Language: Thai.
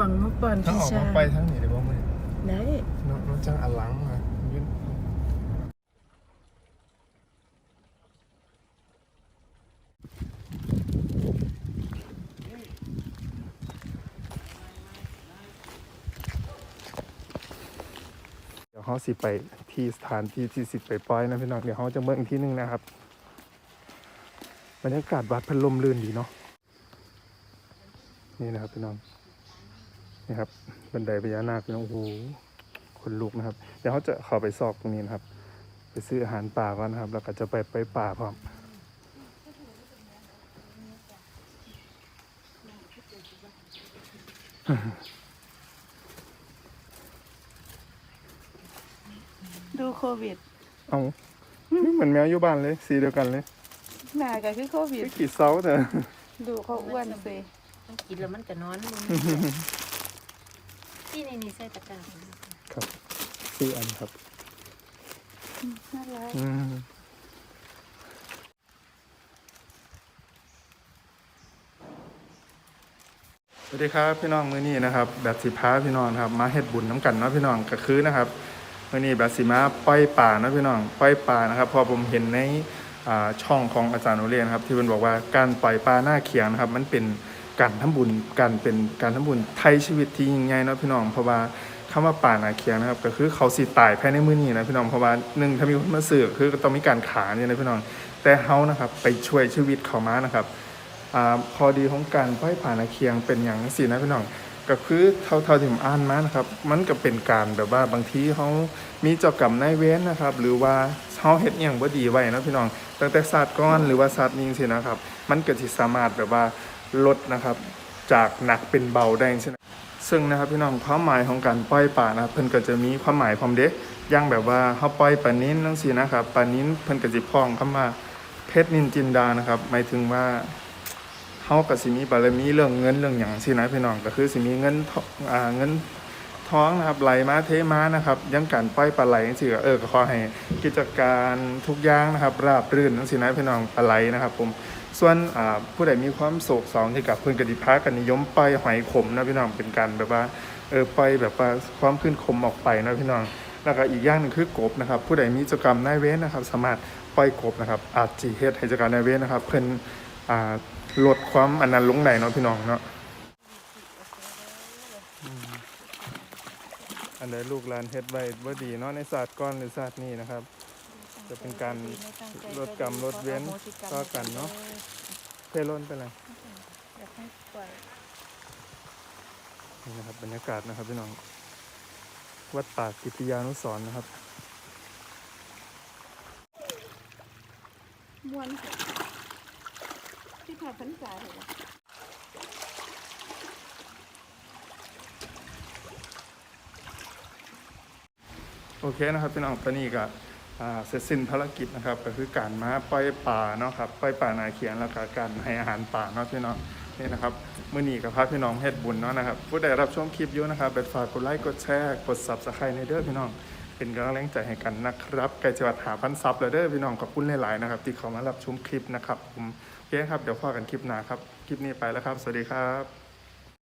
ปังมาปั่นถ้าพี่ออกชามาไปทั้งนี้ได้บ่มื้อได้ น้องน้องจังอลังมายืนเดี๋ยวเขาสิไปที่สถานที่ที่สิไปปล่อยนะพี่น้องเดี๋ยวเขาจะเบิ่งอีกที่หนึงนะครับบรรยากาศวัดพันลมลื่นดีเนาะนี่นะครับพี่น้อง นี่ครับบันไดพญานาคพี่น้องโอ้โหคนลุกนะครับ เดี๋ยวเขาจะเข้าไปซอกตรงนี้นะครับ ไปซื้ออาหารป่าก่อนนะครับ แล้วก็จะไปไปป่าพร้อมดูโควิด เอานี่เหมือนแมวอยู่บ้านเลย สีเดียวกันเลยหน้าก็คือโควิดไม่กี่เซาแต่ดูเขาอ้วนสิมันกินแล้วมันก็นอน ลงที่ในนี้ใส่ตะกร้าครับซื้ออันครับ น่ารักอืมสวัสดีครับพี่น้องมื้อนี้นะครับแบบสิพาพี่น้องครับ มาเฮ็ดบุญน้ำกันเนาะพี่น้องก็คือนะครับมื้อนี้แบบสิมาปล่อยป่าเนาะพี่น้องปล่อยป่านะครับ พอผมเห็นในอ่าช่องของอาจารย์โอเลียนครับ ที่เพิ่นบอกว่าการปล่อยปลาหน้าเขียงนะครับ มันเป็น การทำบุญการเป็นการทำบุญไทยชีวิตที่ยิ่งใหญ่เนาะพี่น้องเพราะว่าคำว่าป่านาเขียงนะครับก็คือเขาสิตายภายในมื้อนี้นะพี่น้องเพราะว่าหนึ่งถ้ามีคนมาซื้อคือต้องมีการขาเนี่ยนะพี่น้องแต่เฮานะครับไปช่วยชีวิตเขามานะครับอพอดีของการปล่อยผ่านาเคียงเป็นอย่างสินะพี่น้องก็คือเท่าเท่าที่ผมอ่านมานะครับ มันก็เป็นการแบบว่าบางทีเขามีเจ้ากรรมนายเว้นนะครับ หรือว่าเขาเฮ็ดอย่างบ่ดีไว้นะพี่น้องตั้งแต่ศาสตร์ก้อนหรือว่าศาสตร์ยิงสินะครับ มันก็สิสามารถแบบว่า ลดนะครับ จากหนักเป็นเบาได้ใช่ไหมซึ่งนะครับพี่น้องความหมายของการปล่อยป่านะครับเพิ่นก็จะมีความหมายพร้อมเด้อย่างแบบว่าเฮาปล่อยปลานิ้นจังซี่นะครับปลานิ้นเพิ่นก็สิพ้องคำว่าเพชรนินจินดานะครับหมายถึงว่าเฮาก็สิมีบารมีเรื่องเงินเรื่องหยังสินะพี่น้องก็คือสิมีเงินทองอ่าเงินท้องนะครับไหลมาเทมานะครับยังการปล่อยปลาไหลจังซี่ก็เออก็ขอให้กิจการทุกอย่างนะครับ ราบรื่นจังซี่นะพี่น้องปลาไหลนะครับ ผม ส่วนผู้ใดมีความโศกเศร้าที่กับเพิ่อนก็สิพากันนิยมปล่อยหอยขมนะพี่น้องเป็นการแบบว่าเออปแบบว่าความขึ้นขมออกไปนะพี่น้องแล้วก็อีกอย่างหนึ่งคือกบนะครับ ผู้ใดมีจกรรมนายเวรนะครับ สามารถปล่อยกบนะครับอาจสิเฮ็ดให้จกรรมนายเวรนะครับ เพิ่อ่าลดความอันนั้นลงไหนเนาะพี่น้องเนาะอันใดลูกหลานเฮ็ดไว้บ่ดีเนาะในศาสตร์ก้อนหรือศาสตร์นี้นะครับ จะเป็นการลดกรรมลดเว้นต่อกันเนาะเทล้นไปเลยอยากให้ปล่อยนี่นะครับบรรยากาศนะครับพี่น้อง วัดป่ากิติยานุสรณ์นะครับม้วนที่ผ่าพันษาเหรอโอเคนะครับพี่น้องตอนนี้ก็อ่า เสร็จสิ้นภารกิจนะครับ ก็คือการมาปล่อยป่าเนาะครับปล่อยป่านาเขียนแล้วก็การให้อาหารป่าเนาะพี่น้องนี่นะครับมื้อนี้กับพาพี่น้องเฮ็ดบุญเนาะนะครับผู้ใดรับชมคลิปอยู่นะครับเป็นฝากกดไลค์กดแชร์กด Subscribe ในเด้อพี่น้อง เป็นกำลังแรงใจให้กันนะครับใกล้จะวัดหาพันซับแล้วเด้อพี่น้องขอบคุณหลายๆนะครับที่เข้ามารับชมคลิปนะครับผมโอเคครับเดี๋ยวพอกันคลิปหน้าครับคลิปนี้ไปแล้วครับ สวัสดีครับ